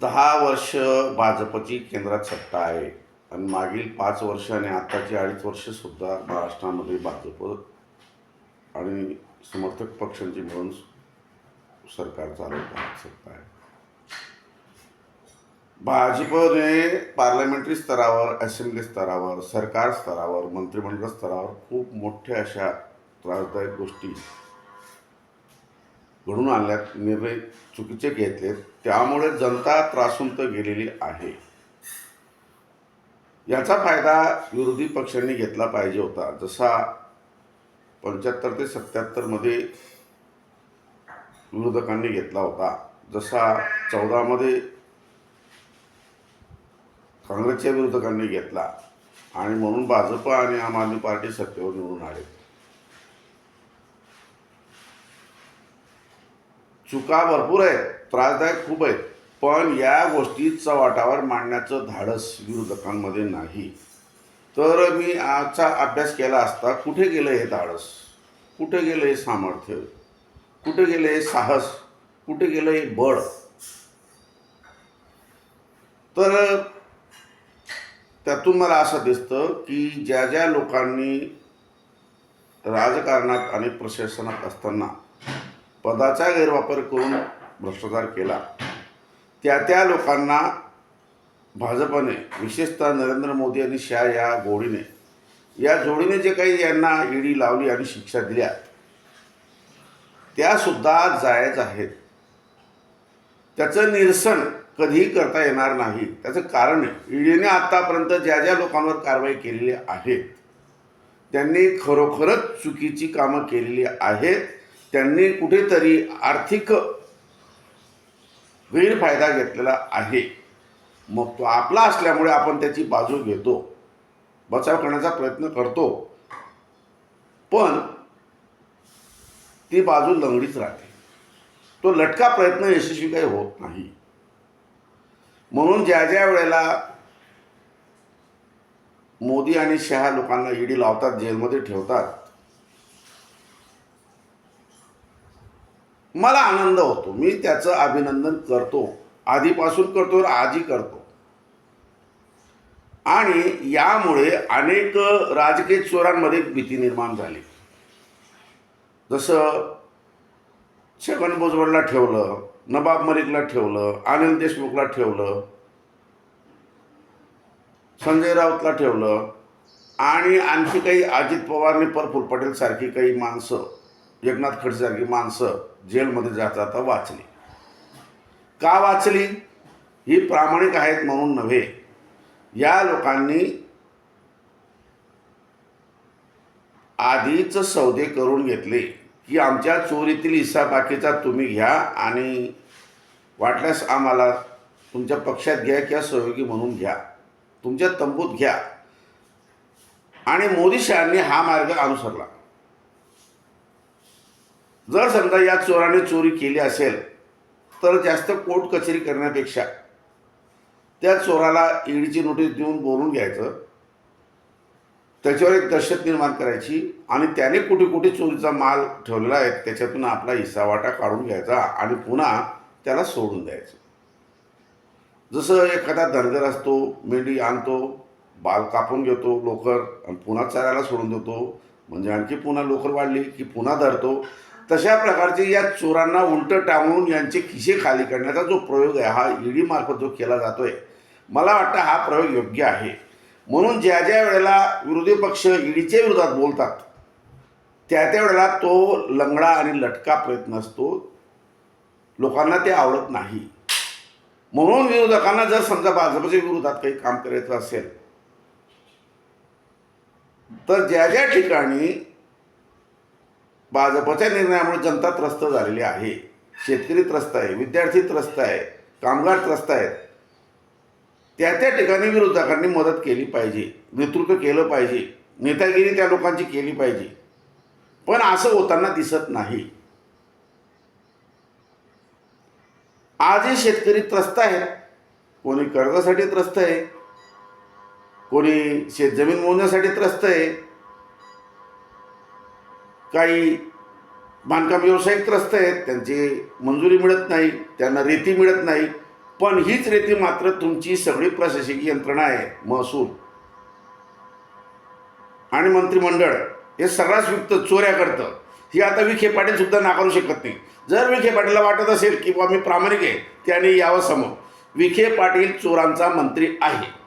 दहा वर्ष भाजपची केंद्रात सत्ता आहे. आणि मागील पाच वर्ष आणि आत्ताची अडीच वर्षसुद्धा महाराष्ट्रामध्ये भाजप आणि समर्थक पक्षांची मिळून सरकार चालवत सत्ता आहे. भाजपने पार्लमेंटरी स्तरावर असेंब्ली स्तरावर सरकार स्तरावर मंत्रिमंडळ स्तरावर खूप मोठ्या अशा त्रासदायक गोष्टी घडून आणल्यात निर्णय चुकीचे घेतलेत त्यामुळे जनता त्रासुंत गेलेली आहे. याचा फायदा विरोधी पक्षांनी घेतला पाहिजे होता. जसा पंच्याहत्तर ते सत्याहत्तरमध्ये विरोधकांनी घेतला होता जसा चौदामध्ये काँग्रेसच्या विरोधकांनी घेतला आणि म्हणून भाजप आणि आम आदमी पार्टी सत्तेवर निवडून आले. चुका भरपूर आहेत त्रासदायक खूप आहेत पण या गोष्टीचा वाटावर मांडण्याचं धाडस विरोधकांमध्ये नाही. तर मी आजचा अभ्यास केला असता कुठे गेलं हे धाडस? कुठे गेलं हे सामर्थ्य? कुठे गेलं हे साहस? कुठे गेलं हे बळ? तर त्यातून मला असं दिसतं की ज्या ज्या लोकांनी राजकारणात आणि प्रशासनात असताना पदाचा गैरवापर करून भ्रष्टाचार केला. त्या त्या लोकांना भाजपने विशेषतः नरेंद्र मोदी आणि शाह या गोडीने या जोडीने जे काही यांना ईडी लावली आणि शिक्षा दिल्या त्यासुद्धा जायच आहेत. त्याचं निरसन कधीही करता येणार नाही. त्याचं कारण ईडीने आत्तापर्यंत ज्या ज्या लोकांवर कारवाई केलेली आहे त्यांनी खरोखरच चुकीची कामं केलेली आहेत. त्यांनी कुठेतरी आर्थिक गैरफायदा घेतलेला आहे. मग तो आपला असल्यामुळे आपण त्याची बाजू घेतो. बचाव करण्याचा प्रयत्न करतो. पण ती बाजू लंगडीच राहते. तो लटका प्रयत्न यशस्वी काही होत नाही. म्हणून ज्या ज्या वेळेला मोदी आणि शहा लोकांना ईडी लावतात जेलमध्ये ठेवतात मला आनंद होतो. मी त्याचं अभिनंदन करतो. आधीपासून करतो आणि आजही करतो. आणि यामुळे अनेक राजकीय चोरांमध्ये भीती निर्माण झाली. जसं छगन भुजबळला ठेवलं नबाब मलिकला ठेवलं अनिल देशमुखला ठेवलं संजय राऊतला ठेवलं आणि आणखी काही अजित पवारने परपूर पटेल सारखी काही माणसं एकनाथ खडसेसारखी माणसं जेलमध्ये जाता जाता वाचली. का वाचली? ही प्रामाणिक आहेत म्हणून नव्हे. या लोकांनी आधीच सौदे करून घेतले की आमच्या चोरीतील हिस्सा बाकीचा तुम्ही घ्या आणि वाटल्यास आम्हाला तुमच्या पक्षात घ्या किंवा सहयोगी म्हणून घ्या. तुमच्या तंबूत घ्या. आणि मोदी शहांनी हा मार्ग अनुसरला. जर समजा या चोराने चोरी केली असेल तर जास्त कोर्ट कचेरी करण्यापेक्षा त्या चोराला ईडीची नोटीस देऊन बोलून घ्यायचं. त्याच्यावर एक दहशत निर्माण करायची आणि त्याने कुठे कुठे चोरीचा माल ठेवलेला आहे. त्याच्यातून आपला हिस्सावाटा काढून घ्यायचा आणि पुन्हा त्याला सोडून द्यायचं. जसं एखादा धनगर असतो मेंढी आणतो बाल कापून घेतो लोकर आणि पुन्हा चरायला सोडून देतो. म्हणजे आणखी पुन्हा लोकर वाढली की पुन्हा धरतो. तशा प्रकारचे या चोरांना उलटं टांगून यांचे खिसे खाली करण्याचा जो प्रयोग आहे हा ईडीमार्फत जो केला जातोय मला वाटतं हा प्रयोग योग्य आहे. म्हणून ज्या ज्या वेळेला विरोधी पक्ष ईडीच्या विरोधात बोलतात त्या त्या वेळेला तो लंगडा आणि लटका प्रयत्न असतो. लोकांना ते आवडत नाही. म्हणून विरोधकांना जर समजा भाजपच्या विरोधात काही काम करायचं असेल तर ज्या ज्या ठिकाणी भाजपच्या निर्णयामुळे जनता त्रस्त झालेली आहे. शेतकरी त्रस्त आहे विद्यार्थी त्रस्त आहे कामगार त्रस्त आहेत. त्या त्या ठिकाणी विरोधकांनी मदत केली पाहिजे नेतृत्व केलं पाहिजे नेतागिरी त्या लोकांची केली पाहिजे. पण असं होताना दिसत नाही. आजही शेतकरी त्रस्त आहेत. कोणी कर्जासाठी त्रस्त आहे. कोणी शेतजमीन मोजण्यासाठी त्रस्त आहे. काही बांधकाम व्यावसायिक त्रस्त आहेत त्यांची मंजुरी मिळत नाही त्यांना रेती मिळत नाही पण हीच रेती मात्र तुमची सगळी प्रशासकीय यंत्रणा आहे महसूल. आणि मंत्रिमंडळ हे सर्रास विकतं चोऱ्या करतं. ही आता विखे पाटील सुद्धा नाकारू शकत नाही. जर विखे पाटीलला वाटत असेल की बा मी प्रामाणिक आहे त्याने यावं समोर. विखे पाटील चोरांचा मंत्री आहे.